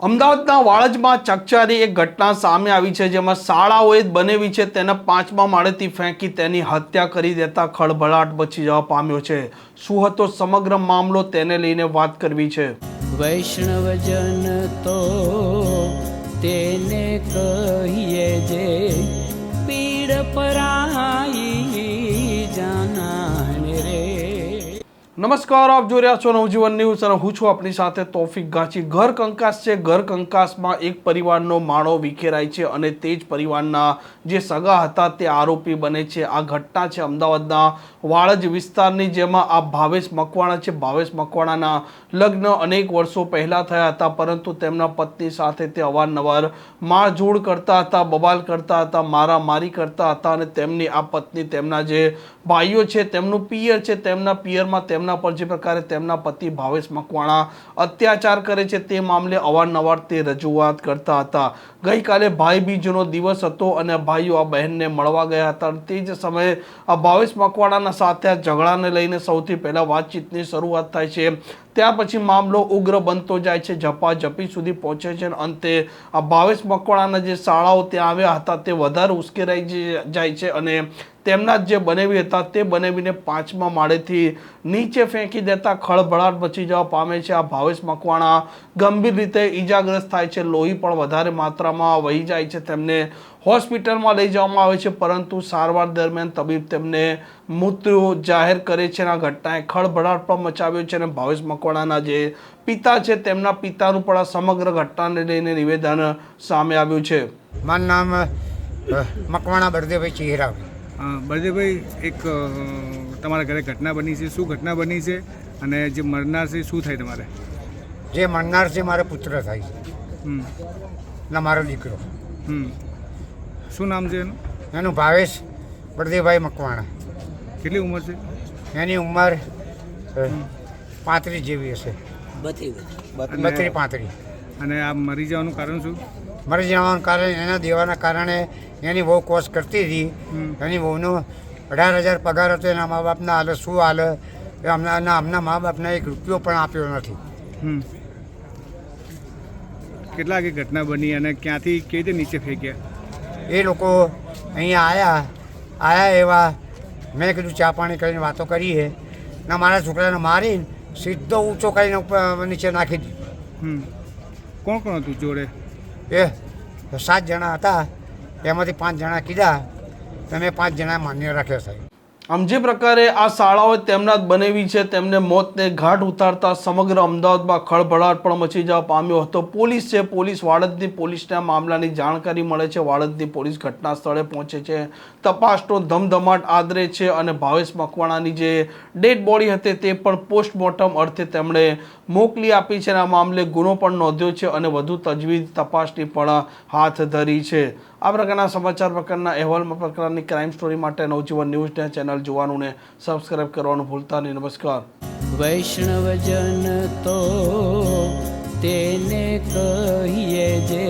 અમદાવાદના વાળજમાં ચકચારી એક ઘટના સામે આવી છે, જેમાં શાળાઓએ જ બનેવી છે. તેને પાંચમા માળેથી ફેંકી તેની હત્યા કરી દેતા ખળભળાટ બચી જવા પામ્યો છે. શું હતો સમગ્ર મામલો તેને લઈને વાત કરવી છે. વૈષ્ણવજન તો તેને કહીએ જે પીડ પરાઈ નમસ્કાર, આપ જોઈ રહ્યા છો નવજીવન ન્યૂઝ અને હું છું આપની સાથે તોફિક ગાંચી. ઘર કંકાસ છે. ઘર કંકાસમાં એક પરિવારનો માળો વિખેરાય છે અને તે જ પરિવારના જે સગા હતા તે આરોપી બને છે. આ ઘટના છે અમદાવાદના વાળજ વિસ્તારની, જેમાં આ ભાવેશ મકવાણા છે. ભાવેશ મકવાણાના લગ્ન અનેક વર્ષો પહેલાં થયા હતા, પરંતુ તેમના પત્ની સાથે તે અવારનવાર મારઝૂડ કરતા હતા, બબાલ કરતા હતા, મારામારી કરતા હતા અને તેમની આ પત્ની તેમના જે ભાઈઓ છે, તેમનું પિયર છે, તેમના પિયરમાં તેમના પર જે પ્રકારે તેમના પતિ ભાવેશ મકવાણા અત્યાચાર કરે છે, તે મામલે અવારનવાર તે રજૂઆત કરતા હતા. ગઈકાલે ભાઈ બીજનો દિવસ હતો અને ભાઈઓ આ બહેનને મળવા ગયા હતા. તે જ સમયે આ ભાવેશ મકવાણાના સાથે આ ઝઘડાને લઈને સૌથી પહેલાં વાતચીતની શરૂઆત થાય છે. ત્યાર પછી મામલો ઉગ્ર બનતો જાય છે, ઝપાઝપી સુધી પહોંચે છે અને અંતે આ ભાવેશ મકવાણાના જે શાળાઓ ત્યાં આવ્યા હતા, તે વધારે ઉશ્કેરાઈ જાય છે અને તેમના જે બનેવી હતા, તે બનેવીને પાંચમા માળેથી નીચે ફેંકી દેતા ખળભળાટ બચી જવા પામે છે. આ ભાવેશ મકવાણા ગંભીર રીતે ઈજાગ્રસ્ત થાય છે. લોહી પણ વધારે માત્રામાં વહી જાય છે. તેમને હોસ્પિટલમાં લઈ જવામાં આવે છે, પરંતુ સારવાર દરમિયાન તબીબ તેમને મૃત્યુ જાહેર કરે છે આ ઘટનાએ ખળભળાટ પણ મચાવ્યો છે અને ભાવેશ મકવાણાના જે પિતા છે, તેમના પિતાનું પણ આ સમગ્ર ઘટનાને લઈને નિવેદન સામે આવ્યું છે. મારું નામ મકવાણા બળદેવભાઈ ચિહરા બળદેવભાઈ એક તમારા ઘરે ઘટના બની છે. શું ઘટના બની છે અને જે મરનાર છે શું થાય તમારે? જે મરનાર છે મારો પુત્ર થાય છે. હમ. ને મારો દીકરો. હમ. શું નામ છે એનું? એનું ભાવેશ બળદેવભાઈ મકવાણા. કેટલી ઉંમર છે? એની ઉંમર પાંત્રીસ જેવી હશે. બત્રીસ પાંત્રીસ. અને આ મરી જવાનું કારણ શું? મરી જવાનું કારણ એના દેવાના કારણે એની બહુ કોશ કરતી હતી. એની બહુનો અઢાર હજાર પગાર હતો એના મા બાપના હાલે શું હાલે? એ અમના અમના મા બાપને એક રૂપિયો પણ આપ્યો નથી. કેટલા કે ઘટના બની અને ક્યાંથી કેવી રીતે નીચે ફેંક્યા? એ લોકો અહીંયા આવ્યા આવ્યા એવા મેં કીધું ચા પાણી કરીને વાતો કરીએ. ને મારા છોકરાને મારીને સીધો ઊંચો કરીને ઉપર નીચે નાખી દીધો. કોણ કોણ હતું જોડે? એ સાત જણા હતા. એમાંથી પાંચ જણા કીધા. તમે પાંચ જણા માન્ય રાખ્યા સાહેબ. આમ જે પ્રકારે આ શાળાઓ તેમના જ બનેવી છે, તેમને મોતને ઘાટ ઉતારતા સમગ્ર અમદાવાદમાં ખળભળાટ પણ મચી જવા પામ્યો હતો. પોલીસ છે, પોલીસ વાડદની પોલીસને મામલાની જાણકારી મળે છે. વાડદની પોલીસ ઘટના સ્થળે પહોંચે છે. તપાસનો ધમધમાટ આદરે છે અને ભાવેશ મકવાણાની જે ડેડ બોડી હતી તે પણ પોસ્ટમોર્ટમ અર્થે તેમણે મોકલી આપી છે અને આ મામલે ગુનો પણ નોંધ્યો છે અને વધુ તજવીજ તપાસની પણ હાથ ધરી છે. આ પ્રકારના સમાચાર પ્રકારના અહેવાલમાં પ્રકારની ક્રાઇમ સ્ટોરી માટે નવજીવન ન્યૂઝને ચેનલ જોવાનું ને સબસ્ક્રાઇબ કરવાનું ભૂલતા નહીં. નમસ્કાર. વૈષ્ણવજન તો તેને કહીએ જે